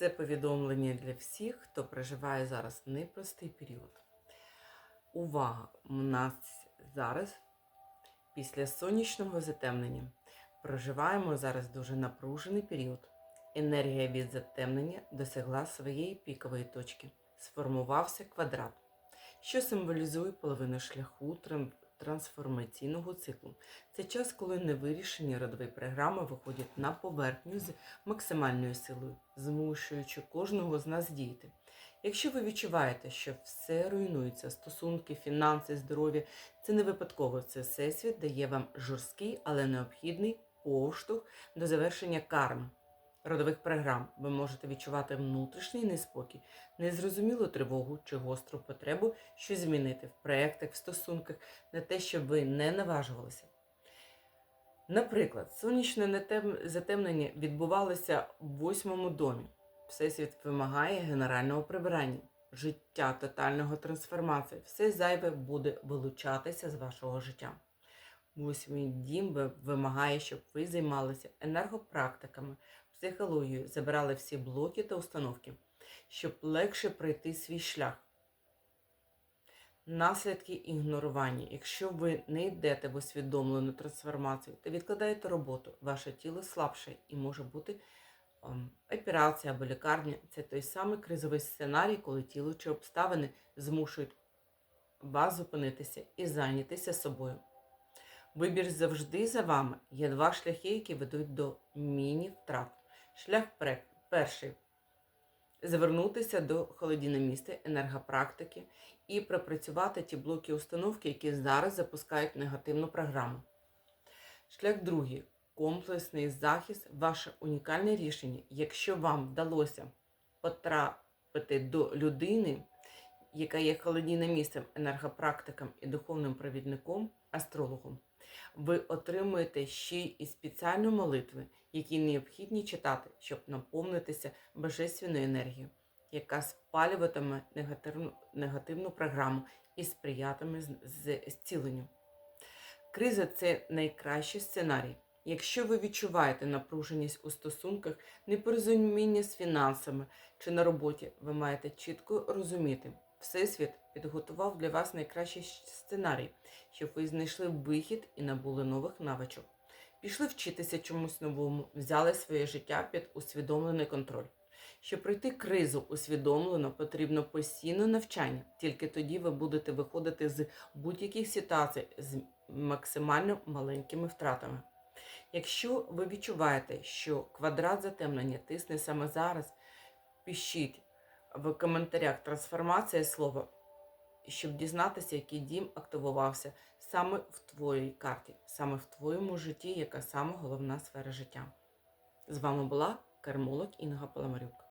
Це повідомлення для всіх, хто проживає зараз непростий період. Увага! У нас зараз, після сонячного затемнення, проживаємо зараз дуже напружений період. Енергія від затемнення досягла своєї пікової точки. Сформувався квадрат, що символізує половину шляху трансформаційного циклу. Це час, коли невирішені родові програми виходять на поверхню з максимальною силою, змушуючи кожного з нас діяти. Якщо ви відчуваєте, що все руйнується, стосунки, фінанси, здоров'я, це не випадково. Це всесвіт дає вам жорсткий, але необхідний поштовх до завершення карми. Родових програм ви можете відчувати внутрішній неспокій, незрозумілу тривогу чи гостру потребу щось змінити в проєктах, в стосунках, на те, щоб ви не наважувалися. Наприклад, сонячне затемнення відбувалося в восьмому домі. Всесвіт вимагає генерального прибирання, життя тотального трансформації. Все зайве буде вилучатися з вашого життя. Восьмий дім вимагає, щоб ви займалися енергопрактиками, психологією, забирали всі блоки та установки, щоб легше пройти свій шлях. Наслідки ігнорування. Якщо ви не йдете в усвідомлену трансформацію та відкладаєте роботу, ваше тіло слабше і може бути ем, операція або лікарня. Це той самий кризовий сценарій, коли тіло чи обставини змушують вас зупинитися і зайнятися собою. Вибір завжди за вами. Є два шляхи, які ведуть до міні-втрат. Шлях перший звернутися до холодіноміста, енергопрактики і пропрацювати ті блоки установки, які зараз запускають негативну програму. Шлях другий комплексний захист, ваше унікальне рішення. Якщо вам вдалося потрапити до людини, яка є холодійним місцем, енергопрактиком і духовним провідником, астрологом, ви отримуєте ще й спеціальні молитви, які необхідні читати, щоб наповнитися божественною енергією, яка спалюватиме негативну, негативну програму і сприятиме зціленню. Криза це найкращий сценарій. Якщо ви відчуваєте напруженість у стосунках, непорозуміння з фінансами чи на роботі, ви маєте чітко розуміти, Всесвіт підготував для вас найкращий сценарій, щоб ви знайшли вихід і набули нових навичок. Пішли вчитися чомусь новому, взяли своє життя під усвідомлений контроль. Щоб пройти кризу усвідомлено, потрібно постійне навчання. Тільки тоді ви будете виходити з будь-яких ситуацій з максимально маленькими втратами. Якщо ви відчуваєте, що квадрат затемнення тисне саме зараз, пишіть в коментарях трансформація слова, щоб дізнатися, який дім активувався саме в твоїй карті, саме в твоєму житті, яка саме головна сфера життя. З вами була Кермолог Інга Паламарюк.